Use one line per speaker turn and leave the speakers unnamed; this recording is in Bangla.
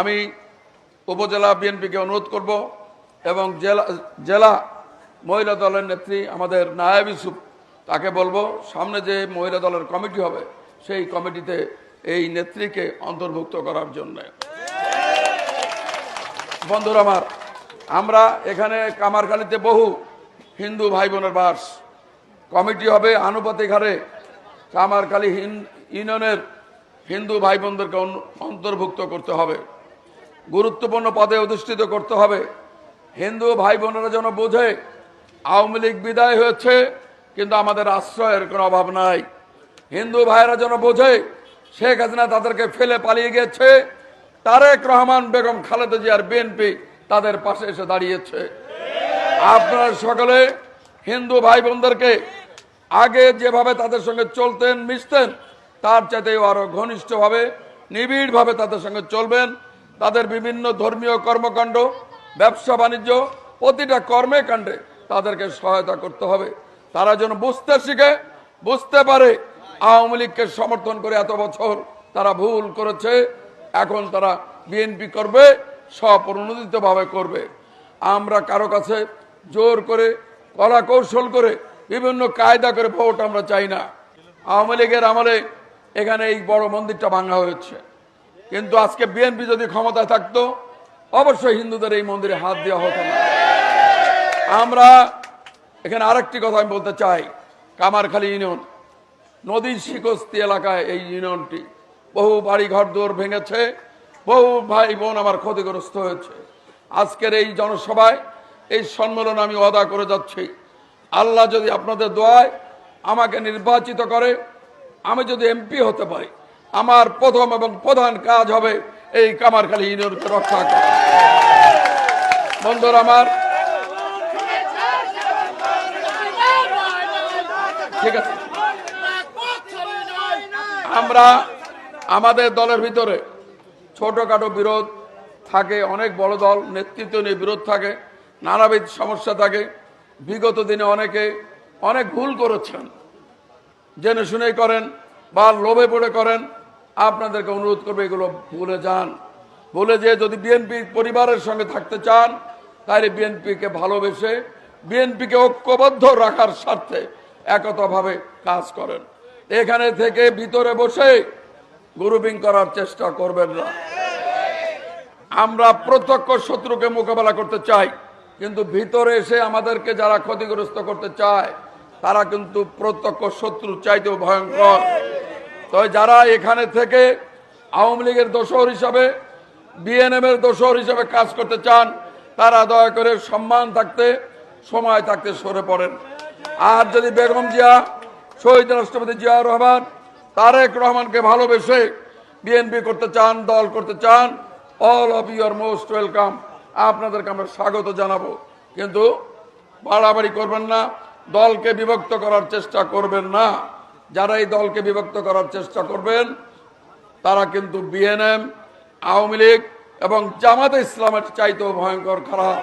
আমি উপজেলা বিএনপিকে অনুরোধ করব এবং জেলা জেলা মহিলা দলের নেত্রী আমাদের নায়াব ইউসুফ, তাকে বলব সামনে যে মহিলা দলের কমিটি হবে, সেই কমিটিতে এই নেত্রীকে অন্তর্ভুক্ত করার জন্য। বন্ধুরা আমার, আমরা এখানে কামারখালীতে বহু হিন্দু ভাই বোনের বাস কমিটি হবে আনুপাতিক হারে। কামারখালী হিন- ইউনিয়নের হিন্দু ভাই বোনদেরকে অন্তর্ভুক্ত করতে হবে। গুরুত্বপূর্ণ পদে অধিষ্ঠিত করতে হবে। হিন্দু ভাই বোনেরা যেন বোঝে, আওয়ামী লীগ বিদায় হয়েছে, কিন্তু আমাদের আশ্রয়ের কোনো অভাব নাই। হিন্দু ভাইয়েরা যেন বোঝে, শেখ হাসিনা তাদেরকে ফেলে পালিয়ে গেছে তারেক রহমান বেগম খালেদা জিয়ার বিএনপি তাদের পাশে এসে দাঁড়িয়েছে। আপনারা সকলে হিন্দু ভাই বোনদেরকে আগে যেভাবে তাদের সঙ্গে চলতেন, মিশতেন, তার চাইতেও আরও ঘনিষ্ঠভাবে, নিবিড়ভাবে তাদের সঙ্গে চলবেন। তাদের বিভিন্ন ধর্মীয় কর্মকাণ্ড, ব্যবসা, বাণিজ্য, প্রতিটা কর্মে কাণ্ডে তাদেরকে সহায়তা করতে হবে। তারা যেন বুঝতে শিখে, বুঝতে পারে আওয়ামী লীগকে সমর্থন করে এত বছর তারা ভুল করেছে, এখন তারা বিএনপি করবে, স্বপ্রণোদিতভাবে করবে। আমরা কারও কাছে জোর করে কলা কৌশল করে বিভিন্ন কায়দা করে ভোট আমরা চাই না। আওয়ামী লীগের আমলে এখানে এই বড় মন্দিরটা ভাঙা হয়েছে। কিন্তু আজকে বিএনপি যদি ক্ষমতায় থাকতো, অবশ্যই হিন্দুদের এই মন্দিরে হাত দেওয়া হতো না। আমরা এখানে আরেকটি কথা আমি বলতে চাই, কামারখালী ইউনিয়ন, নদীর শিকস্তি এলাকায় এই ইউনিয়নটি। বহু বাড়ি ঘর দৌড় ভেঙেছে, বহু ভাই বোন আমার ক্ষতিগ্রস্ত হয়েছে। আজকের এই জনসভায় এই সম্মেলন আমি অদা করে যাচ্ছি। আল্লাহ যদি আপনাদের দোয়ায় আমাকে নির্বাচিত করে, আমি যদি এমপি হতে পারি, আমার প্রথম এবং প্রধান কাজ হবে এই কামারখালী ইউনিয়নকে রক্ষা করা। বন্ধুরা আমার, ঠিক আছে? আমরা আমাদের দলের ভিতরে ছোটখাটো বিরোধ থাকে, অনেক বড় দল নেতৃত্ব নিয়ে বিরোধ থাকে, নানাবিধ সমস্যা থাকে। বিগত দিনে অনেকে অনেক ভুল করেছেন। জেনে শুনেই করেন বা লোভে পড়ে করেন। আপনাদেরকে অনুরোধ করবে এগুলো ভুলে যান। বলে যে যদি বিএনপি পরিবারের সঙ্গে থাকতে চান, তাহলে বিএনপিকে ভালোবেসে বিএনপিকে ঐক্যবদ্ধ রাখার স্বার্থে একতাভাবে কাজ করেন। এখানে থেকে ভিতরে বসে গ্রুপিং করার চেষ্টা করবেন না। আমরা প্রত্যক্ষ শত্রুকে মোকাবেলা করতে চাই। কিন্তু ভিতরে এসে আমাদেরকে যারা ক্ষতিগ্রস্ত করতে চায়, তারা কিন্তু প্রত্যক্ষ শত্রু চাইতেও ভয়ঙ্কর। তো যারা এখানে থেকে আওয়ামী লীগের দোষর হিসাবে বিএনএম এর দোষর হিসাবে কাজ করতে চান, তারা দয়া করে সম্মান থাকতে, সময় থাকতে সরে পড়েন। আর যদি বেগম জিয়া, শহীদ রাষ্ট্রপতি জিয়াউর রহমান, তারেক রহমানকে ভালোবেসে বিএনপি করতে চান, দল করতে চান all of your most welcome আপনাদেরকে আমরা স্বাগত জানাব। কিন্তু বাড়াবাড়ি করবেন না, দলকে বিভক্ত করার চেষ্টা করবেন না। যারা এই দলকে বিভক্ত করার চেষ্টা করবেন, তারা কিন্তু বিএনএম আওয়ামী লীগ এবং জামাতে ইসলামের চাইতেও ভয়ঙ্কর খারাপ।